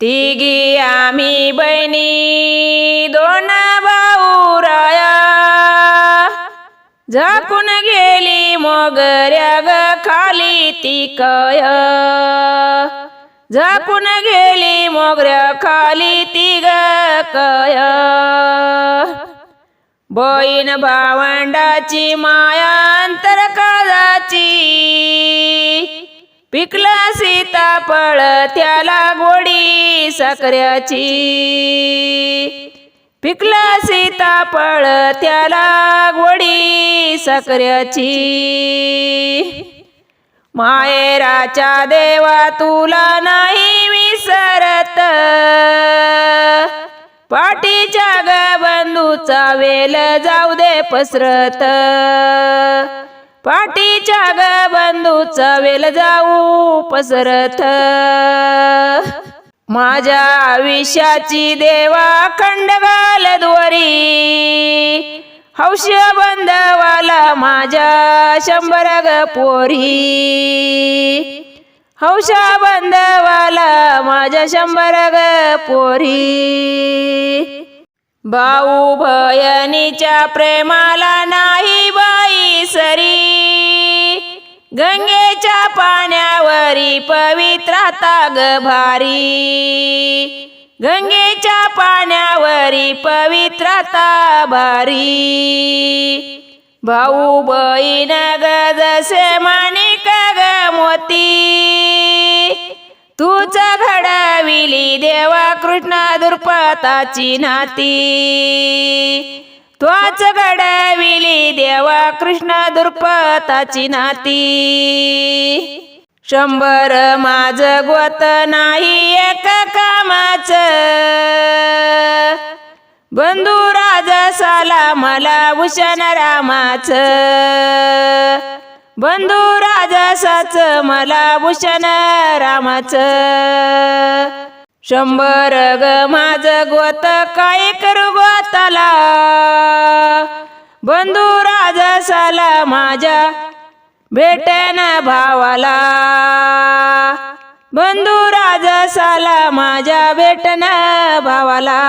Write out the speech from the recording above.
तिघी आम्ही बहिणी दोन भाऊ राया. झाकून गेली मोगऱ्या ग खाली ती कय. झाकून गेली मोगऱ्या खाली ती ग कय. बहीण भावंडाची माया अंतर काळाची पिकला सीताफळ त्याला साखऱ्याची. पिकला सीताफळ त्याला गोडी साखऱ्याची. मायेराच्या देवा तुला नाही विसरत. पाठीच्या ग बंधूचा वेल जाऊ दे पसरत. पाठीच्या ग बंधूचा वेल जाऊ पसरत. माझ्या आयुष्याची देवा खंडगाल द्वरी. हौश बंधवाला माझ्या शंभर ग पोरी. हौशा बंधवाला माझ्या शंभर ग पोरी. भाऊ भयनीच्या प्रेमाला नाही बाई सरी. गंगेच्या पाण्यावरी पवित्राता ग भारी. गंगेच्या पाण्यावरी पवित्रता भारी. भाऊ बहीण ग जसे माणिक ग मोती. तूच घडविली देवा कृष्णा दुर्पताची नाती. त्वाच घडविली देवा कृष्ण दुर्पताची नाती. शंभर माझ गोत नाही एक कामाच. बंधू राजसाला मला भूषण रामाच. बंधू राजसाच मला भूषण रामाच. शंभर ग माझ गोत काय राजसाला माझ्या भेटेन भावाला. बंधू राजसाला माझ्या भेटन भावाला.